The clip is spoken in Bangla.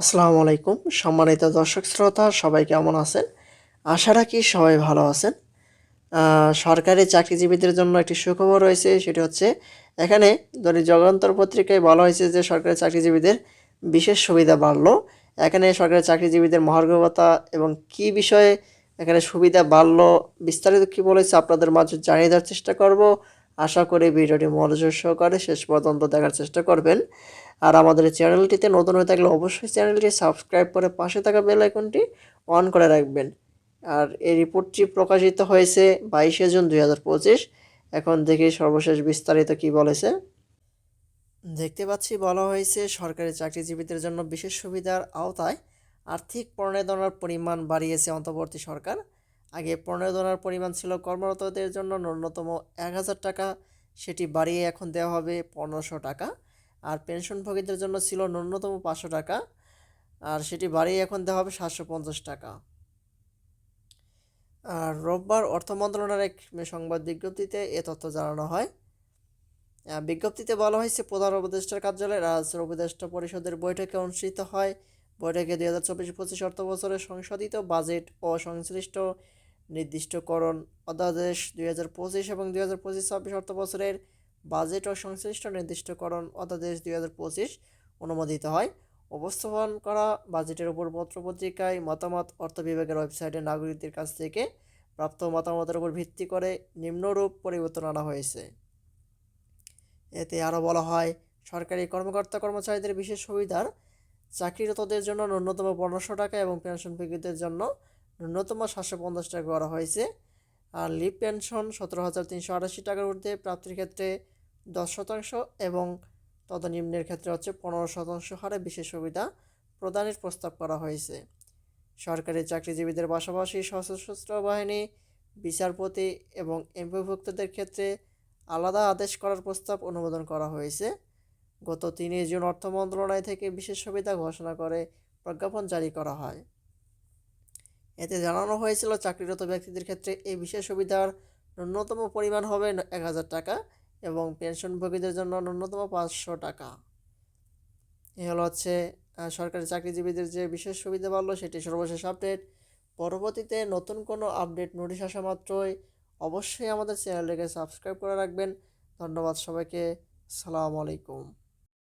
আসসালামু আলাইকুম। সম্মানিত দর্শক শ্রোতা, সবাই কেমন আছেন? আশা রাখি সবাই ভালো আছেন। সরকারি চাকরিজীবীদের জন্য একটি সুখবর রয়েছে, সেটি হচ্ছে এখানে দৈনিক জগন্তর পত্রিকায় বলা হয়েছে যে সরকারি চাকরিজীবীদের বিশেষ সুবিধা বাড়ল। এখানে সরকারি চাকরিজীবীদের মহার্ঘভাতা এবং কি বিষয়ে এখানে সুবিধা বাড়লো, বিস্তারিত কি বলেছে আপনাদের মাঝে জানিয়ে দেওয়ার চেষ্টা করব। আশা করি ভিডিওটি মনোযোগ সহকারে শেষ পর্যন্ত দেখার চেষ্টা করবেন। আর আমাদের চ্যানেলটিতে নতুন হয়ে থাকলে অবশ্যই চ্যানেলটি সাবস্ক্রাইব করে পাশে থাকা বেল আইকনটি অন করে রাখবেন। আর এই রিপোর্টটি প্রকাশিত হয়েছে বাইশে জুন দুই হাজার পঁচিশ। এখন দেখি সর্বশেষ বিস্তারিত কি বলেছে। দেখতে পাচ্ছি, বলা হয়েছে সরকারি চাকরিজীবীদের জন্য বিশেষ সুবিধার আওতায় আর্থিক প্রণোদনার পরিমাণ বাড়িয়েছে অন্তর্বর্তী সরকার। আগে প্রণোদনার পরিমাণ ছিল। কর্মরতদের জন্য ন্যূনতম এক হাজার টাকা, সেটি বাড়িয়ে এখন দেওয়া হবে পনেরোশো টাকা। আর পেনশনভোগীদের জন্য ছিল ন্যূনতম পাঁচশো টাকা, আর সেটি বাড়িয়ে এখন দেওয়া হবে সাতশো পঞ্চাশ টাকা। আর রোববার অর্থ মন্ত্রণালয়ের এক সংবাদ বিজ্ঞপ্তিতে এ তথ্য জানানো হয়। বিজ্ঞপ্তিতে বলা হয়েছে, প্রধান উপদেষ্টার কার্যালয়ে রাজ্যের উপদেষ্টা পরিষদের বৈঠকে অনুষ্ঠিত হয়। বৈঠকে দুই হাজার চব্বিশ পঁচিশ অর্থ বছরের সংশোধিত বাজেট ও সংশ্লিষ্ট নির্দিষ্টকরণ, অধ্যাদেশ দুই হাজার পঁচিশ এবং দুই হাজার পঁচিশ ছাব্বিশ অর্থ বছরের বাজেট ও সংশ্লিষ্ট নির্দিষ্টকরণ অধ্যাদেশ দুই হাজার পঁচিশ অনুমোদিত হয়। উপস্থাপন করা বাজেটের উপর পত্রপত্রিকায় মতামত, অর্থ বিভাগের ওয়েবসাইটে নাগরিকদের কাছ থেকে প্রাপ্ত মতামতের উপর ভিত্তি করে নিম্নরূপ পরিবর্তন আনা হয়েছে। এতে আরও বলা হয়, সরকারি কর্মকর্তা কর্মচারীদের বিশেষ সুবিধার চাকরিরতদের জন্য ন্যূনতম পনেরোশো টাকা এবং পেনশনভোগীদের জন্য ন্যূনতম সাতশো পঞ্চাশ টাকা করা হয়েছে। আর লিভ পেনশন সতেরো হাজার তিনশো আটাশি টাকার ঊর্ধ্বে প্রাপ্তির ক্ষেত্রে দশ শতাংশ এবং তদনিম্নের ক্ষেত্রে হচ্ছে পনেরো শতাংশ হারে বিশেষ সুবিধা প্রদানের প্রস্তাব করা হয়েছে। সরকারি চাকরিজীবীদের পাশাপাশি সশস্ত্র বাহিনী, বিচারপতি এবং এমপিভুক্তদের ক্ষেত্রে আলাদা আদেশ করার প্রস্তাব অনুমোদন করা হয়েছে। গত তিনই জুন অর্থ মন্ত্রণালয় থেকে বিশেষ সুবিধা ঘোষণা করে প্রজ্ঞাপন জারি করা হয়। এতে জানানো হয়েছিল চাকরিরত ব্যক্তিদের ক্ষেত্রে এই বিশেষ সুবিধার ন্যূনতম পরিমাণ হবে এক হাজার টাকা এবং পেনশনভোগীদের জন্য ন্যূনতম পাঁচশো টাকা। এ হলো হচ্ছে সরকারি চাকরিজীবীদের যে বিশেষ সুবিধা বাড়লো সেটি সর্বশেষ আপডেট। পরবর্তীতে নতুন কোনো আপডেট নোটিশ আসা মাত্রই অবশ্যই আমাদের চ্যানেলটিকে সাবস্ক্রাইব করে রাখবেন। ধন্যবাদ সবাইকে। সালামু আলাইকুম।